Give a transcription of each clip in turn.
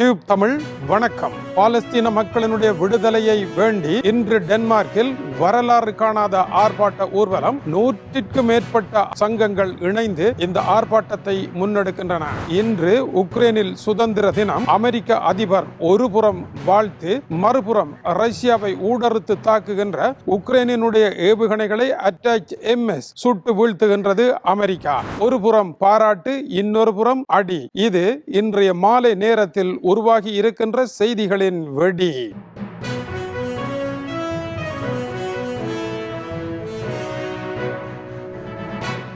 Tube Tamil வணக்கம். பாலஸ்தீன மக்களினுடைய விடுதலையை வேண்டி இன்று டென்மார்க்கில் வரலாறு காணாத ஆர்ப்பாட்ட ஊர்வலம் நூற்றிற்கு மேற்பட்ட சங்கங்கள் இணைந்து இந்த ஆர்ப்பாட்டத்தை முன்னெடுக்கின்றன. இன்று உக்ரைனில் சுதந்திர தினம். அமெரிக்க அதிபர் ஒருபுறம் வாழ்த்து மறுபுறம் ரஷ்யாவை ஊடறுத்து தாக்குகின்ற உக்ரைனினுடைய ஏவுகணைகளை அட்டாக் எம்எஸ் சுட்டு வீழ்த்துகின்றது அமெரிக்கா. ஒரு புறம் பாராட்டு இன்னொரு புறம் அடி. இது இன்றைய மாலை நேரத்தில் உருவாகி இருக்கின்ற செய்திகளின் வெடி.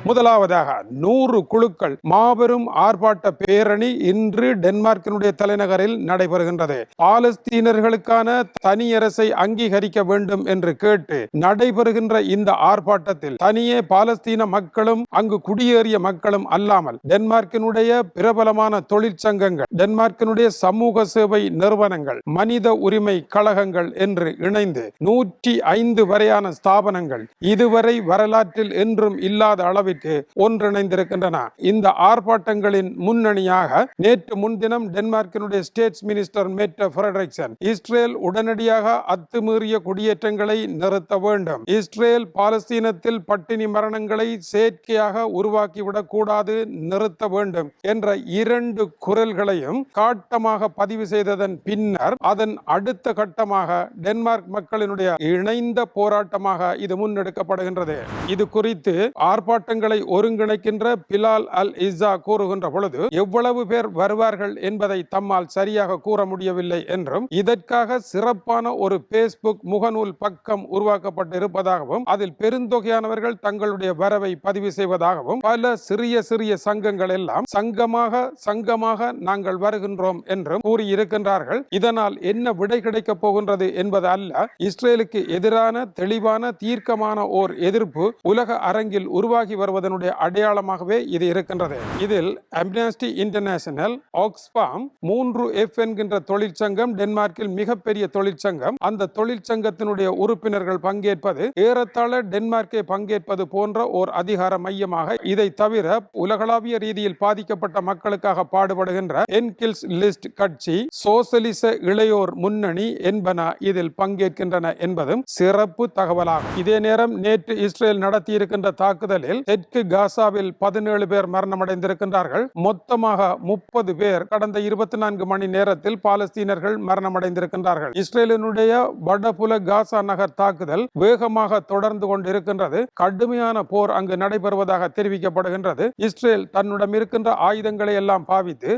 முதலாவதாக நூறு குழுக்கள் மாபெரும் ஆர்ப்பாட்ட பேரணி இன்று டென்மார்க்கினுடைய தலைநகரில் நடைபெறுகின்றது. பாலஸ்தீனர்களுக்கான தனியரசை அங்கீகரிக்க வேண்டும் என்று கேட்டு நடைபெறுகின்ற இந்த ஆர்ப்பாட்டத்தில் தனியே பாலஸ்தீன மக்களும் அங்கு குடியேறிய மக்களும் அல்லாமல் டென்மார்க்கினுடைய பிரபலமான தொழிற்சங்கங்கள் டென்மார்க்கினுடைய சமூக சேவை நிறுவனங்கள் மனித உரிமை கழகங்கள் என்று இணைந்து நூற்றி ஐந்து வரையான ஸ்தாபனங்கள் இதுவரை வரலாற்றில் என்றும் இல்லாத அளவிற்கு ஒன்றிணைந்திருக்கின்றன. இந்த ஆர்ப்பாட்டங்களின் முன்னணியாக நேற்று முன்தினம் டென்மார்க்கினுடைய states minister Mette Frederiksen Israel உடனடியாக அத்துமீறிய குடியேற்றங்களை நிறுத்த வேண்டும். இஸ்ரேல் பாலஸ்தீனத்தில் பட்டினி மரணங்களை செயற்கையாக உருவாக்கிவிடக் கூடாது நிறுத்த வேண்டும் என்ற இரண்டு குரல்களையும் காட்டமாக பதிவு செய்ததன் பின்னர் அதன் அடுத்த கட்டமாக டென்மார்க் மக்களினுடைய இணைந்த போராட்டமாக இது முன்னெடுக்கப்படுகின்றது. இது குறித்து ஆர்ப்பாட்டங்களை ஒருங்கிணைக்கின்ற பிலால் அல் இஸ்ஸா கூறுகின்ற பொழுது எவ்வளவு பேர் வருவார்கள் என்பதை தம்மால் சரியாக கூற முடியவில்லை என்றும் இதற்காக சிறப்பான ஒரு பேஸ்புக் முகநூல் பக்கம் உருவாக்கப்பட்டிருப்பதாகவும் அதில் பெருந்தொகையானவர்கள் தங்களுடைய வரவை பதிவு செய்வதாகவும் பல சிறிய சிறிய சங்கங்கள் எல்லாம் சங்கமாக சங்கமாக நாங்கள் நாங்கள் வருகின்றோம் என்றும் கூறியிருக்கின்றார்கள். இதனால் என்ன விடை கிடைக்கப் போகின்றது என்பது அல்ல. இஸ்ரேலுக்கு எதிரான தெளிவான தீர்க்கமான ஓர் எதிர்ப்பு உலக அரங்கில் உருவாகி வருவதனுடைய அடையாளமாகவே இது இருக்கின்றது. இதில் அம்னாஸ்டி இன்டர்நேஷனல் ஆக்ஸ்பாம் மூன்று எஃப் என்கின்ற தொழிற்சங்கம் டென்மார்க்கில் மிகப்பெரிய தொழிற்சங்கம். அந்த தொழிற்சங்கத்தினுடைய உறுப்பினர்கள் பங்கேற்பது ஏறத்தாழ டென்மார்க்கை பங்கேற்பது போன்ற ஓர் அதிகார மையமாக இதை தவிர உலகளாவிய ரீதியில் பாதிக்கப்பட்ட மக்களுக்காக பாடுபடுகின்ற என் கில்ஸ் லிஸ்ட் கட்சி சோசலிச இளையோர் முன்னணி என்பன இதில் பங்கேற்கின்றன என்பதும் சிறப்பு தகவலாகும். இதே நேரம் நேற்று இஸ்ரேல் நடத்தியிருக்கின்ற தாக்குதலில் தெற்கு காசாவில் பதினேழு பேர் மரணமடைந்திருக்கின்றார்கள். மொத்தமாக முப்பது பேர் கடந்த இருபத்தி நான்கு மணி நேரத்தில் பாலஸ்தீனர்கள் மரணமடைந்திருக்கின்றார்கள். இஸ்ரேலினுடைய வடபுல காசா நகர் தாக்குதல் வேகமாக தொடர்ந்து கொண்டிருக்கின்றது. கடுமையான போர் அங்கு நடைபெறுவதாக தெரிவிக்கப்படுகின்றது. இஸ்ரேல் தன்னிடம் இருக்கின்ற ஆயுதங்களை எல்லாம் பாவித்து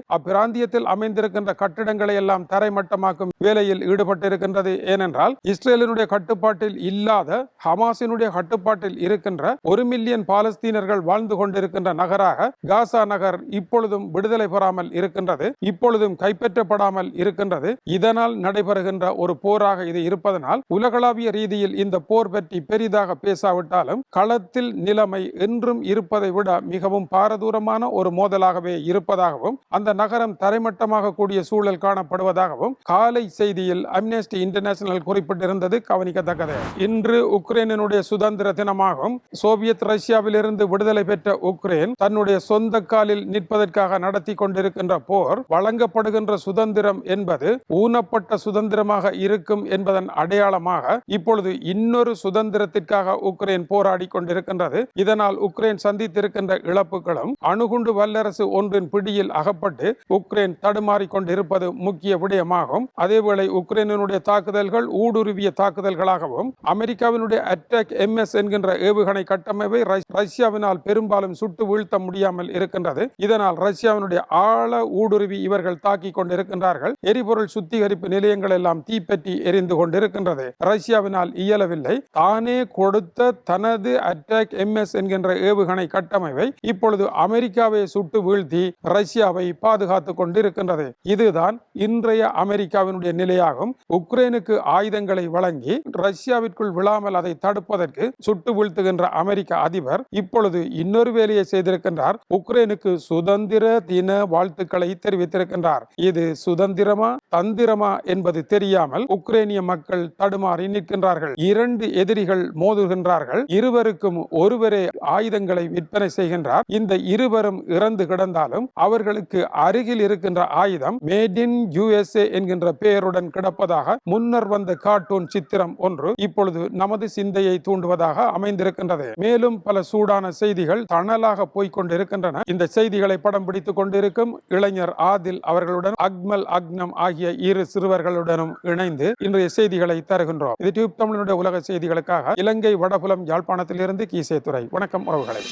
பிராந்தியத்தில் அமைந்திருக்கின்ற கட்டிடங்களை எல்லாம் தரைமட்டமாக்கும் வேலையில் ஈடுபட்டிருக்கின்றது. ஏனென்றால் இஸ்ரேலினுடைய கட்டுப்பாட்டில் இல்லாத ஹமாஸினுடைய கட்டுப்பாட்டில் இருக்கின்ற ஒரு மில்லியன் பாலஸ்தீனர்கள் வாழ்ந்து கொண்டிருக்கின்ற நகராக காசா நகர் இப்பொழுதும் விடுதலை பெறாமல் இருக்கின்றது இப்பொழுதும் கைப்பற்றப்படாமல் இருக்கின்றது. இதனால் நடைபெறுகின்ற ஒரு போராக இது இருப்பதனால் உலகளாவிய ரீதியில் இந்த போர் பற்றி பெரிதாக பேசாவிட்டாலும் களத்தில் நிலைமை என்றும் இருப்பதை விட மிகவும் பாரதூரமான ஒரு மோதலாகவே இருப்பதாகவும் அந்த நகரம் தரைமட்டமாக கூடிய சூழல் காணப்படுவதாகவும் காலை செய்தியில் அம்னெஸ்டி இன்டர்நேஷனல் குறிப்பிட்டிருந்தது கவனிக்கத்தக்கது. இன்று உக்ரைனுடைய சுதந்திர தினமாகும் சோவியத் ரஷ்யாவிலிருந்து விடுதலை பெற்ற உக்ரைன் தன்னுடைய சொந்த காலில் நிற்பதற்காக நடத்தி கொண்டிருக்கின்ற போர் வழங்கப்படுகின்ற சுதந்திரம் என்பது ஊனப்பட்ட சுதந்திரமாக இருக்கும் என்பதன் அடையாளமாக இப்பொழுது இன்னொரு சுதந்திரத்திற்காக உக்ரைன் போராடி கொண்டிருக்கின்றது. இதனால் உக்ரைன் சந்தித்திருக்கின்ற இழப்புகளும் அணுகுண்டு வல்லரசு ஒன்றின் பிடியில் அகப்பட்டு உக்ரைன் தடுமாறி கொண்டிருப்பது முக்கிய விடயமாகும். அதேவேளை உக்ரைனினுடைய தாக்குதல்கள் ஊடுருவிய தாக்குதல்களாகவும் அமெரிக்காவினுடைய அட்டாக் எம்எஸ் என்கின்ற ஏவுகணை கட்டமைப்பை ரஷ்யாவினால் பெரும்பாலும் சுட்டு வீழ்த்த முடியாமல் இருக்கின்றது. இதனால் ரஷ்யாவினுடைய ஆழ ஊடுருவி இவர்கள் தாக்கிக் கொண்டிருக்கின்றார்கள். எரிபொருள் சுத்திகரிப்பு நிலையங்கள் எல்லாம் தீப்பற்றி எரிந்து கொண்டிருக்கின்றது. ரஷ்யாவினால் இயலவில்லை. தானே கொடுத்த தனது அட்டாக் எம்எஸ் என்கின்ற ஏவுகணை கட்டமைப்பை இப்பொழுது அமெரிக்காவை சுட்டு வீழ்த்தி ரஷ்யாவை பாதுகாத்துக் கொண்டிருக்கின்றது. இதுதான் இன்றைய அமெரிக்காவினுடைய நிலையாகும். உக்ரைனுக்கு ஆயுதங்களை வழங்கி ரஷ்யாவிற்குள் விழாமல் அதை தடுப்பதற்கு சுட்டு வீழ்த்துகின்ற அமெரிக்க அதிபர் இப்பொழுது இன்னொரு வேலையை செய்திருக்கின்றார். உக்ரைனுக்கு சுதந்திர தின வாழ்த்துக்களை தெரிவித்திருக்கின்றார். இது சுதந்திரமா தந்திரமா என்பது தெரியாமல் உக்ரைனிய மக்கள் தடுமாறி நிற்கின்றார்கள். இரண்டு எதிரிகள் மோதுகின்றார்கள். இருவருக்கும் ஒருவரே ஆயுதங்களை விற்பனை செய்கின்றார். இந்த இருவரும் இறந்து கிடந்தாலும் அவர்களுக்கு அருகில் இருக்கின்ற ஆயுதம் மேட் இன் யுஎஸ்ஏ என்கின்ற பெயருடன் கிடப்பதாக முன்னர் வந்த கார்ட்டூன் சித்திரம் ஒன்று இப்பொழுது நமது சிந்தையை தூண்டுவதாக அமைந்திருக்கின்றது. மேலும் பல சூடான செய்திகள் தணலாக போய்க் கொண்டிருக்கின்றன இந்த செய்திகளை படம் பிடித்துக் கொண்டிருக்கும் இளைஞர் ஆதில் அவர்களுடன் அக்மல் அக்னம் ஆகிய இரு சிறுவர்களுடனும் இணைந்து இன்றைய செய்திகளை தருகின்றோம். இது டியூப் தமிழனுடைய உலக செய்திகளுக்காக இலங்கை வடபுலம் யாழ்ப்பாணத்திலிருந்து கீசே துறை வணக்கம் உறவுகளை.